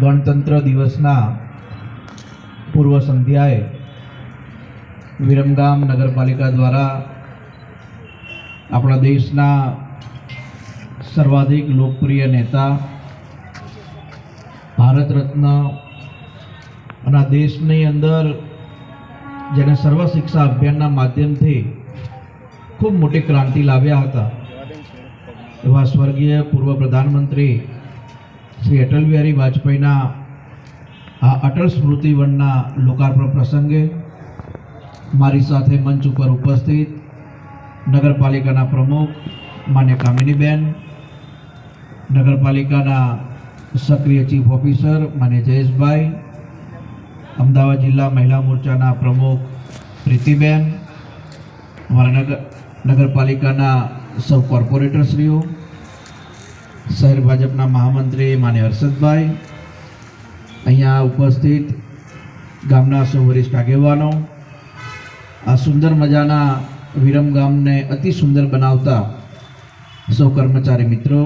ગણતંત્ર દિવસના પૂર્વ સંધ્યાએ વિરમગામ નગરપાલિકા દ્વારા આપણા દેશના સર્વાધિક લોકપ્રિય નેતા, ભારત રત્ન અને દેશની અંદર જેને સર્વ શિક્ષા અભિયાનના માધ્યમથી ખૂબ મોટી ક્રાંતિ લાવ્યા હતા. એવા સ્વર્ગીય પૂર્વ પ્રધાનમંત્રી શ્રી અટલ બિહારી વાજપેયીના આ અટલ સ્મૃતિ વનના લોકાર્પણ પ્રસંગે મારી સાથે મંચ ઉપર ઉપસ્થિત નગરપાલિકાના પ્રમુખ માન્ય કામિનીબેન, નગરપાલિકાના સક્રિય ચીફ ઓફિસર માન્ય જયેશભાઈ, અમદાવાદ જિલ્લા મહિલા મોરચાના પ્રમુખ પ્રીતિબેન અમારા નગર, નગરપાલિકાના સૌ કોર્પોરેટરશ્રીઓ શહેર ભાજપના મહામંત્રી માન્ય હર્ષદભાઈ, અહીંયા ઉપસ્થિત ગામના સૌ વરિષ્ઠ આગેવાનો, આ સુંદર મજાના વિરમ ગામને અતિ સુંદર બનાવતા સૌ કર્મચારી મિત્રો,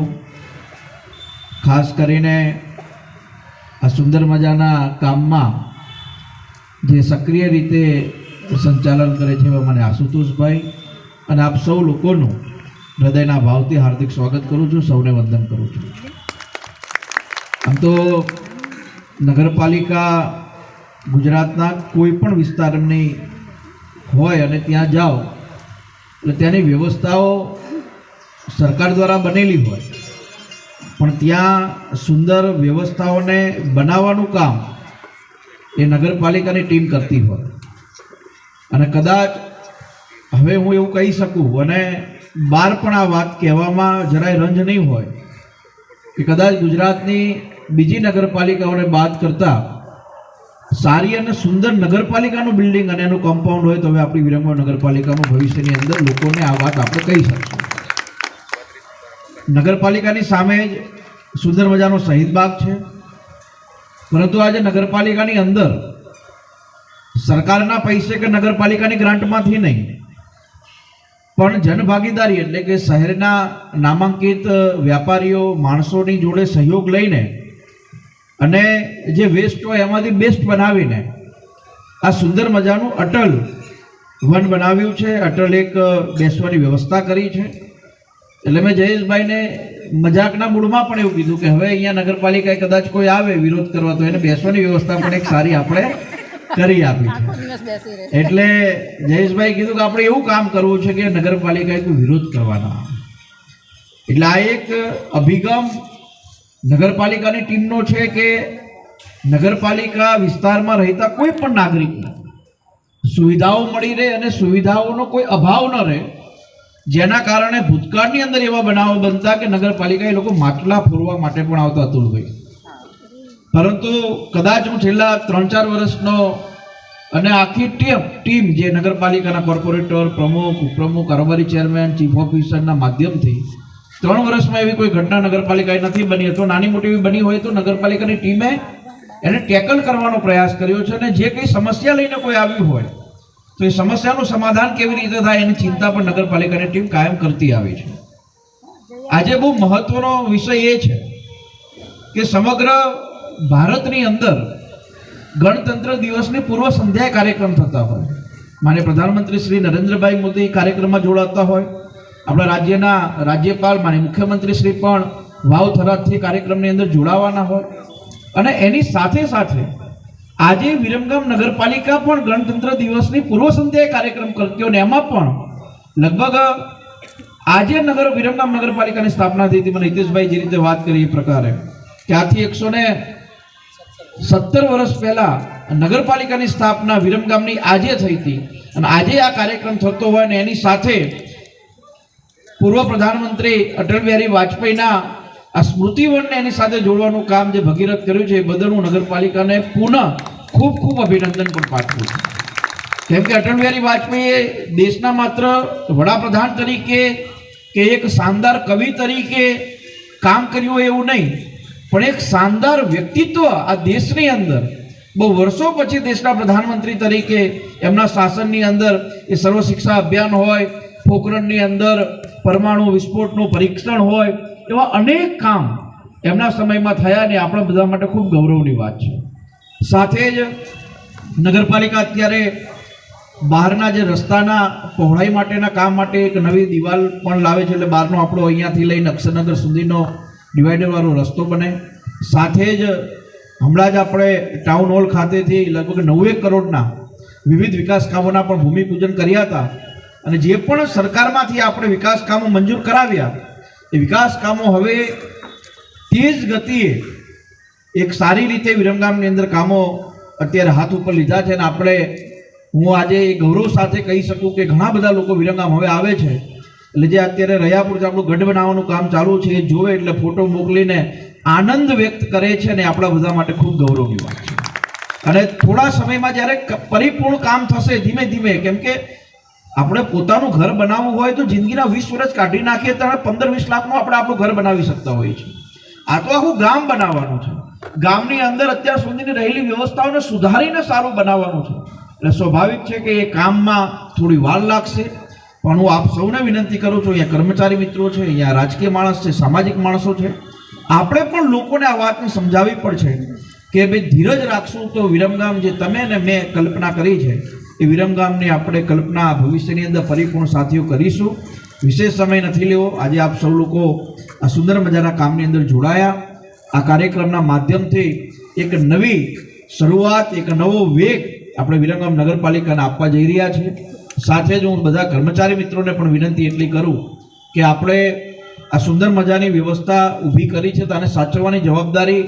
ખાસ કરીને આ સુંદર મજાના કામમાં જે સક્રિય રીતે સંચાલન કરે છે એવા મને આશુતોષભાઈ અને આપ સૌ લોકોનું હૃદયના ભાવથી હાર્દિક સ્વાગત કરું છું, સૌને વંદન કરું છું. આમ તો નગરપાલિકા ગુજરાતના કોઈ પણ વિસ્તારની હોય અને ત્યાં જાઓ, એટલે ત્યાંની વ્યવસ્થાઓ સરકાર દ્વારા બનેલી હોય. પણ ત્યાં સુંદર વ્યવસ્થાઓને બનાવવાનું કામ એ નગરપાલિકાની ટીમ કરતી હોય. અને કદાચ હવે હું એવું કહી શકું અને બહાર પણ આ વાત કહેવામાં જરાય રંજ નહીં હોય. કે કદાચ ગુજરાતની બીજી નગરપાલિકાઓને બાદ કરતા સારી અને સુંદર નગરપાલિકાનું બિલ્ડિંગ અને એનું કમ્પાઉન્ડ હોય તો હવે આપણી વિરમગામ નગરપાલિકામાં ભવિષ્યની અંદર લોકોને આ વાત આપણે કહી શકીએ. નગરપાલિકાની સામે જ સુંદર મજાનો શહીદ બાગ છે. પરંતુ આજે નગરપાલિકાની અંદર સરકારના પૈસે કે નગરપાલિકાની ગ્રાન્ટમાંથી નહીં પણ જનભાગીદારી એટલે કે શહેરના નામાંકિત વ્યાપારીઓ, માણસોની જોડે સહયોગ લઈને અને જે વેસ્ટ હોય એમાંથી બેસ્ટ બનાવીને આ સુંદર મજાનું અટલ વન બનાવ્યું છે. અટલ એક બેસવાની વ્યવસ્થા કરી છે. એટલે મેં જયેશભાઈને મજાકના મૂળમાં પણ એવું કીધું કે હવે અહીંયા નગરપાલિકાએ કદાચ કોઈ આવે વિરોધ કરવા તો એને બેસવાની વ્યવસ્થા પણ એક સારી આપણે કરી આપી. છે એટલે જયેશભાઈ કીધું કે આપણે એવું કામ કરવું છે કે નગરપાલિકાએ કોઈ વિરોધ કરવાના. એટલે આ એક અભિગમ નગરપાલિકાની ટીમનો છે કે નગરપાલિકા વિસ્તારમાં રહેતા કોઈ પણ નાગરિકને સુવિધાઓ મળી રહે અને સુવિધાઓનો કોઈ અભાવ ન રહે જેના કારણે ભૂતકાળની અંદર એવા બનાવો બનતા કે નગરપાલિકા એ લોકો માટલા ફોરવા માટે પણ આવતા અતુલભાઈ પરંતુ કદાચ હું છેલ્લા ત્રણ ચાર વર્ષનો અને આખી ટીમ ટીમ જે નગરપાલિકાના કોર્પોરેટર, પ્રમુખ, ઉપપ્રમુખ કારોબારી ચેરમેન, ચીફ ઓફિસરના માધ્યમથી ત્રણ વર્ષમાં એવી કોઈ ઘટના નગરપાલિકાએ નથી બની. અથવા નાની મોટી એવી બની હોય તો નગરપાલિકાની ટીમે એને ટેકલ કરવાનો પ્રયાસ કર્યો છે અને જે કંઈ સમસ્યા લઈને કોઈ આવ્યું હોય, તો એ સમસ્યાનું સમાધાન કેવી રીતે થાય એની ચિંતા પણ નગરપાલિકાની ટીમ કાયમ કરતી આવી છે. આજે બહુ મહત્વનો વિષય એ છે કે સમગ્ર ભારતની અંદર ગણતંત્ર દિવસની પૂર્વ સંધ્યાએ કાર્યક્રમ થતા હોય. માન્ય પ્રધાનમંત્રી શ્રી નરેન્દ્રભાઈ મોદી કાર્યક્રમમાં જોડાતા હોય. આપણા રાજ્યના રાજ્યપાલ, માન્ય મુખ્યમંત્રી શ્રી પણ વાવ થરાદથી કાર્યક્રમની અંદર જોડાવાના હોય. અને એની સાથે સાથે આજે વિરમગામ નગરપાલિકા પણ ગણતંત્ર દિવસની પૂર્વ સંધ્યાએ કાર્યક્રમ કરતી હોય એમાં પણ લગભગ આજે નગર વિરમગામ નગરપાલિકાની સ્થાપના થઈ હતી. મને હિતેશભાઈ જે રીતે વાત કરી એ પ્રકારે. આથી એકસો ને સત્તર વર્ષ પહેલા નગરપાલિકાની સ્થાપના વિરમગામની આજે થઈ હતી. અને આજે આ કાર્યક્રમ થતો હોય અને એની સાથે પૂર્વ પ્રધાનમંત્રી અટલ બિહારી વાજપેયીના આ સ્મૃતિવનને એની સાથે જોડવાનું કામ જે ભગીરથ કર્યું છે એ બદલ હું નગરપાલિકાને પુનઃ ખૂબ ખૂબ અભિનંદન પણ પાઠવું છું. કેમ કે અટલ બિહારી વાજપેયીએ દેશના માત્ર વડાપ્રધાન તરીકે કે એક શાનદાર કવિ તરીકે કામ કર્યું એવું નહીં. પણ એક શાનદાર વ્યક્તિત્વ આ દેશની અંદર. બહુ વર્ષો પછી દેશના પ્રધાનમંત્રી તરીકે એમના શાસનની અંદર એ સર્વ શિક્ષા અભિયાન હોય, પોખરણની અંદર પરમાણુ વિસ્ફોટનું પરીક્ષણ હોય, એવા અનેક કામ એમના સમયમાં થયા ને આપણા બધા માટે ખૂબ ગૌરવની વાત છે. સાથે જ નગરપાલિકા અત્યારે બહારના જે રસ્તાના પહોળાઈ માટેના કામ માટે એક નવી દિવાલ પણ લાવે છે, એટલે બહારનો આપણો અહીંયાથી લઈને અક્ષરનગર સુધીનો ડિવાઈડરવાળો રસ્તો બને. સાથે જ હમણાં જ આપણે ટાઉન હોલ ખાતેથી લગભગ નવ્વેક કરોડના વિવિધ વિકાસ કામોના પણ ભૂમિપૂજન કર્યા હતા. અને જે પણ સરકારમાંથી આપણે વિકાસ કામો મંજૂર કરાવ્યા, એ વિકાસ કામો હવે તેજ ગતિએ એક સારી રીતે વિરમગામની અંદર કામો અત્યારે હાથ ઉપર લીધા છે. અને આપણે હું આજે એ ગૌરવ સાથે કહી શકું કે ઘણા બધા લોકો વિરમગામ હવે આવે છે. એટલે જે અત્યારે રયાપુર આપણું ગઢ બનાવવાનું કામ ચાલુ છે, એ જોવે એટલે ફોટો મોકલીને આનંદ વ્યક્ત કરે છે અને આપણા બધા માટે ખૂબ ગૌરવની વાત છે. અને થોડા સમયમાં જ્યારે પરિપૂર્ણ કામ થશે ધીમે ધીમે, કેમ કે આપણે પોતાનું ઘર બનાવવું હોય તો જિંદગીના વીસ વર્ષ કાઢી નાખીએ તો પંદર વીસ લાખનું આપણે આપણું ઘર બનાવી શકતા હોઈએ છીએ. આ તો આખું ગામ બનાવવાનું છે. ગામની અંદર અત્યાર સુધીની રહેલી વ્યવસ્થાઓને સુધારીને સારું બનાવવાનું છે. એટલે સ્વાભાવિક છે કે એ કામમાં થોડી વાર લાગશે. પણ હું આપ સૌને વિનંતી કરું છું, અહીંયા કર્મચારી મિત્રો છે, અહીંયા રાજકીય માણસ છે, સામાજિક માણસો છે, આપણે પણ લોકોને આ વાતને સમજાવવી પડશે કે ભાઈ ધીરજ રાખશું તો વિરમગામ જે તમે ને મેં કલ્પના કરી છે, એ વિરમગામની આપણે કલ્પના ભવિષ્યની અંદર પરિપૂર્ણ સાથીઓ કરીશું. વિશેષ સમય નથી લેવો. આજે આપ સૌ લોકો આ સુંદર મજાના કામની અંદર જોડાયા. આ કાર્યક્રમના માધ્યમથી એક નવી શરૂઆત, એક નવો વેગ આપણે વિરમગામ નગરપાલિકાને આપવા જઈ રહ્યા છીએ. સાથે જ હું બધા કર્મચારી મિત્રોને પણ વિનંતી એટલી કરું કે આપણે આ સુંદર મજાની વ્યવસ્થા ઊભી કરી છે તો સાચવવાની જવાબદારી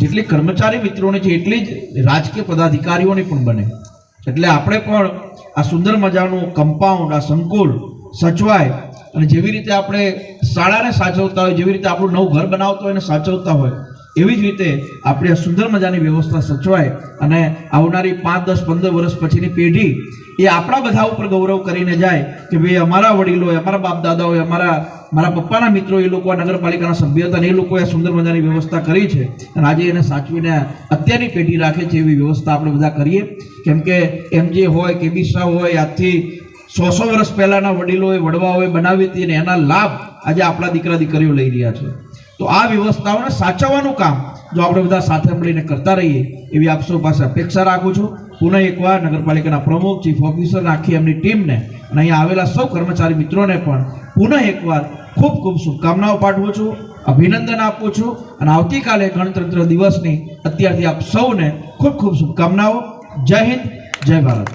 જેટલી કર્મચારી મિત્રોની છે, એટલી જ રાજકીય પદાધિકારીઓની પણ બને. એટલે આપણે પણ આ સુંદર મજાનું કમ્પાઉન્ડ આ સંકુલ સચવાય અને જેવી રીતે આપણે શાળાને સાચવતા હોય, જેવી રીતે આપણું નવું ઘર બનાવતા હોય અને સાચવતા હોય એવી જ રીતે આપણે આ સુંદર મજાની વ્યવસ્થા સચવાય અને આવનારી પાંચ, દસ, પંદર વર્ષ પછીની પેઢી એ આપણા બધા ઉપર ગૌરવ કરીને જાય કે ભાઈ અમારા વડીલોએ અમારા બાપ દાદાઓએ અમારા, મારા પપ્પાના મિત્રો એ લોકો નગરપાલિકાના સભ્ય હતા એ લોકોએ સુંદર મજાની વ્યવસ્થા કરી છે. અને આજે એને સાચવીને અત્યારની પેઢી રાખે છે એવી વ્યવસ્થા આપણે બધા કરીએ. કેમ કે એમ જે હોય શાહ હોય, આજથી સો સો વર્ષ પહેલાના વડીલોએ વડવાઓએ બનાવી હતી અને એના લાભ આજે આપણા દીકરા, દીકરીઓ લઈ રહ્યા છે. તો આ વ્યવસ્થાઓને સાચવવાનું કામ જો આપણે બધા સાથે મળીને કરતા રહીએ, એવી આપ પાસે અપેક્ષા રાખું છું. પુનઃ એકવાર નગરપાલિકાના પ્રમુખ ચીફ ઓફિસર આખી એમની ટીમને અને અહીંયા આવેલા સૌ કર્મચારી મિત્રોને પણ પુનઃ એકવાર ખૂબ ખૂબ શુભકામનાઓ પાઠવું છું, અભિનંદન આપું છું અને આવતીકાલે ગણતંત્ર દિવસની અત્યારથી આપ સૌને ખૂબ ખૂબ શુભકામનાઓ. જય હિન્દ, જય ભારત.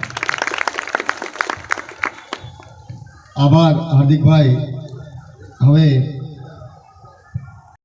આભાર, હાર્દિકભાઈ. હવે